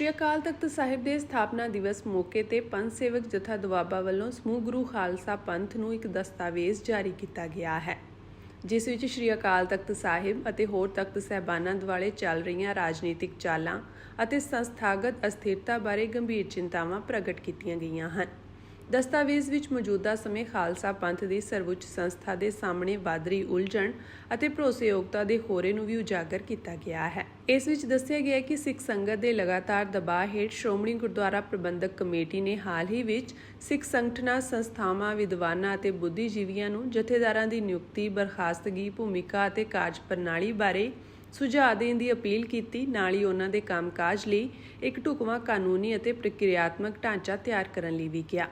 ਸ਼੍ਰੀ ਅਕਾਲ ਤਖਤ ਸਾਹਿਬ ਦੇ ਸਥਾਪਨਾ ਦਿਵਸ ਮੌਕੇ ਤੇ ਪੰਥ ਸੇਵਕ ਜਥਾ ਦੁਆਬਾ ਵੱਲੋਂ ਸਮੂਹ ਗੁਰੂ ਖਾਲਸਾ ਪੰਥ ਨੂੰ ਇੱਕ ਦਸਤਾਵੇਜ਼ ਜਾਰੀ ਕੀਤਾ ਗਿਆ ਹੈ, ਜਿਸ ਵਿੱਚ ਸ਼੍ਰੀ ਅਕਾਲ ਤਖਤ ਸਾਹਿਬ ਅਤੇ ਹੋਰ ਤਖਤ ਸਹਿਬਾਨਾਂ ਦੁਆਲੇ ਚੱਲ ਰਹੀਆਂ ਰਾਜਨੀਤਿਕ ਚਾਲਾਂ ਅਤੇ ਸੰਸਥਾਗਤ ਅਸਥਿਰਤਾ ਬਾਰੇ ਗੰਭੀਰ ਚਿੰਤਾਵਾਂ ਪ੍ਰਗਟ ਕੀਤੀਆਂ ਗਈਆਂ ਹਨ। ਦਸਤਾਵੇਜ਼ ਵਿੱਚ ਮੌਜੂਦਾ ਸਮੇਂ ਖਾਲਸਾ ਪੰਥ ਦੀ ਸਰਵਉੱਚ ਸੰਸਥਾ ਦੇ ਸਾਹਮਣੇ ਵੱਧ ਰਹੀ ਉਲਝਣ ਅਤੇ ਭਰੋਸੇਯੋਗਤਾ ਦੇ ਹੋਰੇ ਨੂੰ ਵੀ ਉਜਾਗਰ ਕੀਤਾ ਗਿਆ ਹੈ। ਇਸ ਵਿੱਚ ਦੱਸਿਆ ਗਿਆ ਕਿ ਸਿੱਖ ਸੰਗਤ ਦੇ ਲਗਾਤਾਰ ਦਬਾਅ ਹੇਠ ਸ਼੍ਰੋਮਣੀ ਗੁਰਦੁਆਰਾ ਪ੍ਰਬੰਧਕ ਕਮੇਟੀ ਨੇ ਹਾਲ ਹੀ ਵਿੱਚ ਸਿੱਖ ਸੰਗਠਨਾਂ, ਸੰਸਥਾਵਾਂ, ਵਿਦਵਾਨਾਂ ਅਤੇ ਬੁੱਧੀਜੀਵੀਆਂ ਨੂੰ ਜਥੇਦਾਰਾਂ ਦੀ ਨਿਯੁਕਤੀ, ਬਰਖਾਸਤਗੀ, ਭੂਮਿਕਾ ਅਤੇ ਕਾਰਜ ਪ੍ਰਣਾਲੀ ਬਾਰੇ ਸੁਝਾਅ ਦੇਣ ਦੀ ਅਪੀਲ ਕੀਤੀ। ਨਾਲ ਹੀ ਉਹਨਾਂ ਦੇ ਕੰਮਕਾਜ ਲਈ ਇੱਕ ਢੁਕਵਾਂ ਕਾਨੂੰਨੀ ਅਤੇ ਪ੍ਰਕਿਰਿਆਤਮਕ ਢਾਂਚਾ ਤਿਆਰ ਕਰਨ ਲਈ ਵੀ ਕਿਹਾ।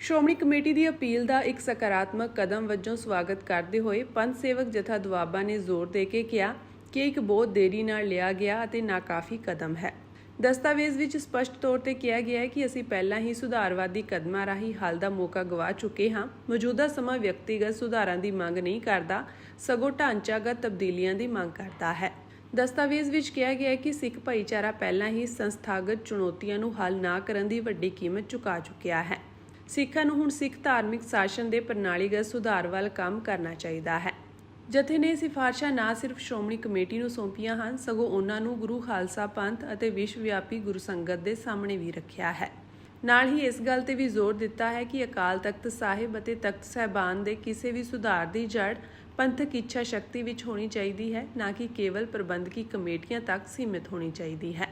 ਸ਼੍ਰੋਮਣੀ ਕਮੇਟੀ ਦੀ ਅਪੀਲ ਦਾ ਇੱਕ ਸਕਾਰਾਤਮਕ ਕਦਮ ਵਜੋਂ ਸਵਾਗਤ ਕਰਦੇ ਹੋਏ ਪੰਥ ਸੇਵਕ ਜਥਾ ਦੁਆਬਾ ਨੇ ਜ਼ੋਰ ਦੇ ਕੇ ਕਿਹਾ ਕਿ ਇੱਕ ਬਹੁਤ ਦੇਰੀ ਨਾਲ ਲਿਆ ਗਿਆ ਅਤੇ ਨਾਕਾਫੀ ਕਦਮ ਹੈ। ਦਸਤਾਵੇਜ਼ ਵਿੱਚ ਸਪਸ਼ਟ ਤੌਰ ਤੇ ਕਿਹਾ ਗਿਆ ਹੈ ਕਿ ਅਸੀਂ ਪਹਿਲਾਂ ਹੀ ਸੁਧਾਰਵਾਦੀ ਕਦਮਾਂ ਰਾਹੀਂ ਹੱਲ ਦਾ ਮੌਕਾ ਗਵਾ ਚੁੱਕੇ ਹਾਂ। ਮੌਜੂਦਾ ਸਮਾਂ ਵਿਅਕਤੀਗਤ ਸੁਧਾਰਾਂ ਦੀ ਮੰਗ ਨਹੀਂ ਕਰਦਾ, ਸਗੋਂ ਢਾਂਚਾਗਤ ਤਬਦੀਲੀਆਂ ਦੀ ਮੰਗ ਕਰਦਾ ਹੈ। ਦਸਤਾਵੇਜ਼ ਵਿੱਚ ਕਿਹਾ ਗਿਆ ਹੈ ਕਿ ਸਿੱਖ ਭਾਈਚਾਰਾ ਪਹਿਲਾਂ ਹੀ ਸੰਸਥਾਗਤ ਚੁਣੌਤੀਆਂ ਨੂੰ ਹੱਲ ਨਾ ਕਰਨ ਦੀ ਵੱਡੀ ਕੀਮਤ ਚੁਕਾ ਚੁੱਕਿਆ ਹੈ। ਸਿੱਖਾਂ ਨੂੰ ਹੁਣ ਸਿੱਖ ਧਾਰਮਿਕ ਸ਼ਾਸਨ ਦੇ ਪ੍ਰਣਾਲੀਗਤ ਸੁਧਾਰ ਵੱਲ ਕੰਮ ਕਰਨਾ ਚਾਹੀਦਾ ਹੈ। ਜਥੇ ਨੇ ਸਿਫਾਰਸ਼ਾਂ ਨਾ ਸਿਰਫ ਸ਼੍ਰੋਮਣੀ ਕਮੇਟੀ ਨੂੰ ਸੌਂਪੀਆਂ ਹਨ, ਸਗੋਂ ਉਹਨਾਂ ਨੂੰ ਗੁਰੂ ਖਾਲਸਾ ਪੰਥ ਅਤੇ ਵਿਸ਼ਵ ਵਿਆਪੀ ਗੁਰੂ ਸੰਗਤ ਦੇ ਸਾਹਮਣੇ ਵੀ ਰੱਖਿਆ ਹੈ। ਨਾਲ ਹੀ ਇਸ ਗੱਲ ਤੇ ਵੀ ਜ਼ੋਰ ਦਿੱਤਾ ਹੈ ਕਿ ਅਕਾਲ ਤਖਤ ਸਾਹਿਬ ਅਤੇ ਤਖਤ ਸਹਿਬਾਨ ਦੇ ਕਿਸੇ ਵੀ ਸੁਧਾਰ ਦੀ ਜੜ ਪੰਥਕ ਇੱਛਾ ਸ਼ਕਤੀ ਵਿੱਚ ਹੋਣੀ ਚਾਹੀਦੀ ਹੈ, ਨਾ ਕਿ ਕੇਵਲ ਪ੍ਰਬੰਧਕੀ ਕਮੇਟੀਆਂ ਤੱਕ ਸੀਮਿਤ ਹੋਣੀ ਚਾਹੀਦੀ ਹੈ।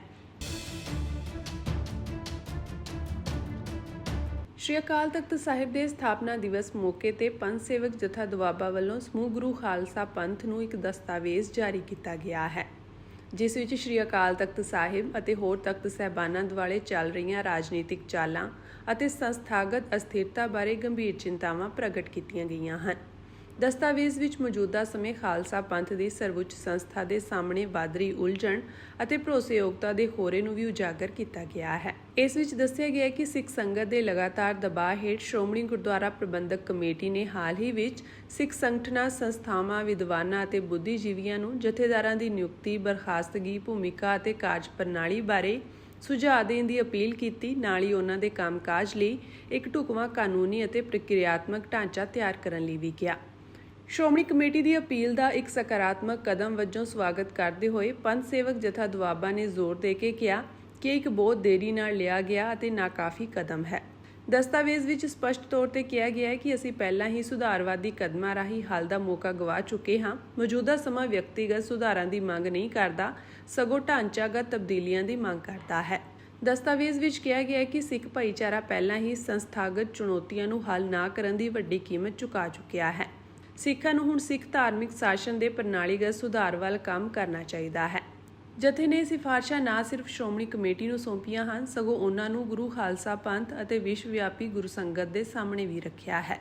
ਸ਼੍ਰੀ ਅਕਾਲ ਤਖਤ ਸਾਹਿਬ ਦੇ ਸਥਾਪਨਾ ਦਿਵਸ ਮੌਕੇ ਤੇ ਪੰਥ ਸੇਵਕ ਜਥਾ ਦੁਆਬਾ ਵੱਲੋਂ ਸਮੂਹ ਗੁਰੂ ਖਾਲਸਾ ਪੰਥ ਨੂੰ ਇੱਕ ਦਸਤਾਵੇਜ਼ ਜਾਰੀ ਕੀਤਾ ਗਿਆ ਹੈ, ਜਿਸ ਵਿੱਚ ਸ਼੍ਰੀ ਅਕਾਲ ਤਖਤ ਸਾਹਿਬ ਅਤੇ ਹੋਰ ਤਖਤ ਸਹਿਬਾਨਾਂ ਦੁਆਲੇ ਚੱਲ ਰਹੀਆਂ ਰਾਜਨੀਤਿਕ ਚਾਲਾਂ ਅਤੇ ਸੰਸਥਾਗਤ ਅਸਥਿਰਤਾ ਬਾਰੇ ਗੰਭੀਰ ਚਿੰਤਾਵਾਂ ਪ੍ਰਗਟ ਕੀਤੀਆਂ ਗਈਆਂ ਹਨ। ਦਸਤਾਵੇਜ਼ ਵਿੱਚ ਮੌਜੂਦਾ ਸਮੇਂ ਖਾਲਸਾ ਪੰਥ ਦੀ ਸਰਵਉੱਚ ਸੰਸਥਾ ਦੇ ਸਾਹਮਣੇ ਵੱਧ ਰਹੀ ਉਲਝਣ ਅਤੇ ਭਰੋਸੇਯੋਗਤਾ ਦੇ ਹੋਰੇ ਨੂੰ ਵੀ ਉਜਾਗਰ ਕੀਤਾ ਗਿਆ ਹੈ। ਇਸ ਵਿੱਚ ਦੱਸਿਆ ਗਿਆ ਕਿ ਸਿੱਖ ਸੰਗਤ ਦੇ ਲਗਾਤਾਰ ਦਬਾਅ ਹੇਠ ਸ਼੍ਰੋਮਣੀ ਗੁਰਦੁਆਰਾ ਪ੍ਰਬੰਧਕ ਕਮੇਟੀ ਨੇ ਹਾਲ ਹੀ ਵਿੱਚ ਸਿੱਖ ਸੰਗਠਨਾਂ, ਸੰਸਥਾਵਾਂ, ਵਿਦਵਾਨਾਂ ਅਤੇ ਬੁੱਧੀਜੀਵੀਆਂ ਨੂੰ ਜਥੇਦਾਰਾਂ ਦੀ ਨਿਯੁਕਤੀ, ਬਰਖਾਸਤਗੀ, ਭੂਮਿਕਾ ਅਤੇ ਕਾਰਜ ਪ੍ਰਣਾਲੀ ਬਾਰੇ ਸੁਝਾਅ ਦੇਣ ਦੀ ਅਪੀਲ ਕੀਤੀ। ਨਾਲ ਹੀ ਉਹਨਾਂ ਦੇ ਕੰਮਕਾਜ ਲਈ ਇੱਕ ਢੁਕਵਾਂ ਕਾਨੂੰਨੀ ਅਤੇ ਪ੍ਰਕਿਰਿਆਤਮਕ ਢਾਂਚਾ ਤਿਆਰ ਕਰਨ ਲਈ ਵੀ ਕਿਹਾ। ਸ਼੍ਰੋਮਣੀ ਕਮੇਟੀ ਦੀ ਅਪੀਲ ਦਾ ਇੱਕ ਸਕਾਰਾਤਮਕ ਕਦਮ ਵਜੋਂ ਸਵਾਗਤ ਕਰਦੇ ਹੋਏ ਪੰਥ ਸੇਵਕ ਜਥਾ ਦੁਆਬਾ ਨੇ ਜ਼ੋਰ ਦੇ ਕੇ ਕਿਹਾ ਕਿ ਇੱਕ ਬਹੁਤ ਦੇਰੀ ਨਾਲ ਲਿਆ ਗਿਆ ਅਤੇ ਨਾਕਾਫੀ ਕਦਮ ਹੈ। ਦਸਤਾਵੇਜ਼ ਵਿੱਚ ਸਪਸ਼ਟ ਤੌਰ ਤੇ ਕਿਹਾ ਗਿਆ ਹੈ ਕਿ ਅਸੀਂ ਪਹਿਲਾਂ ਹੀ ਸੁਧਾਰਵਾਦੀ ਕਦਮਾਂ ਰਾਹੀਂ ਹੱਲ ਦਾ ਮੌਕਾ ਗਵਾ ਚੁੱਕੇ ਹਾਂ। ਮੌਜੂਦਾ ਸਮਾਂ ਵਿਅਕਤੀਗਤ ਸੁਧਾਰਾਂ ਦੀ ਮੰਗ ਨਹੀਂ ਕਰਦਾ, ਸਗੋਂ ਢਾਂਚਾਗਤ ਤਬਦੀਲੀਆਂ ਦੀ ਮੰਗ ਕਰਦਾ ਹੈ। ਦਸਤਾਵੇਜ਼ ਵਿੱਚ ਕਿਹਾ ਗਿਆ ਹੈ ਕਿ ਸਿੱਖ ਭਾਈਚਾਰਾ ਪਹਿਲਾਂ ਹੀ ਸੰਸਥਾਗਤ ਚੁਣੌਤੀਆਂ ਨੂੰ ਹੱਲ ਨਾ ਕਰਨ ਦੀ ਵੱਡੀ ਕੀਮਤ ਚੁਕਾ ਚੁੱਕਿਆ ਹੈ। ਸਿੱਖਾਂ ਨੂੰ ਹੁਣ ਸਿੱਖ ਧਾਰਮਿਕ ਸ਼ਾਸਨ ਦੇ ਪ੍ਰਣਾਲੀਗਤ ਸੁਧਾਰ ਵੱਲ ਕੰਮ ਕਰਨਾ ਚਾਹੀਦਾ ਹੈ। ਜਥੇ ਨੇ ਸਿਫਾਰਸ਼ਾਂ ਨਾ ਸਿਰਫ ਸ਼੍ਰੋਮਣੀ ਕਮੇਟੀ ਨੂੰ ਸੌਂਪੀਆਂ ਹਨ, ਸਗੋਂ ਉਹਨਾਂ ਨੂੰ ਗੁਰੂ ਖਾਲਸਾ ਪੰਥ ਅਤੇ ਵਿਸ਼ਵ ਵਿਆਪੀ ਗੁਰੂ ਸੰਗਤ ਦੇ ਸਾਹਮਣੇ ਵੀ ਰੱਖਿਆ ਹੈ।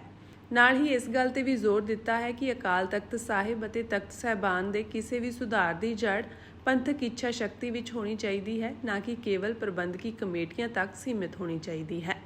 ਨਾਲ ਹੀ ਇਸ ਗੱਲ ਤੇ ਵੀ ਜ਼ੋਰ ਦਿੱਤਾ ਹੈ ਕਿ ਅਕਾਲ ਤਖਤ ਸਾਹਿਬ ਅਤੇ ਤਖਤ ਸਹਿਬਾਨ ਦੇ ਕਿਸੇ ਵੀ ਸੁਧਾਰ ਦੀ ਜੜ ਪੰਥਕ ਇੱਛਾ ਸ਼ਕਤੀ ਵਿੱਚ ਹੋਣੀ ਚਾਹੀਦੀ ਹੈ, ਨਾ ਕਿ ਕੇਵਲ ਪ੍ਰਬੰਧਕੀ ਕਮੇਟੀਆਂ ਤੱਕ ਸੀਮਿਤ ਹੋਣੀ ਚਾਹੀਦੀ ਹੈ।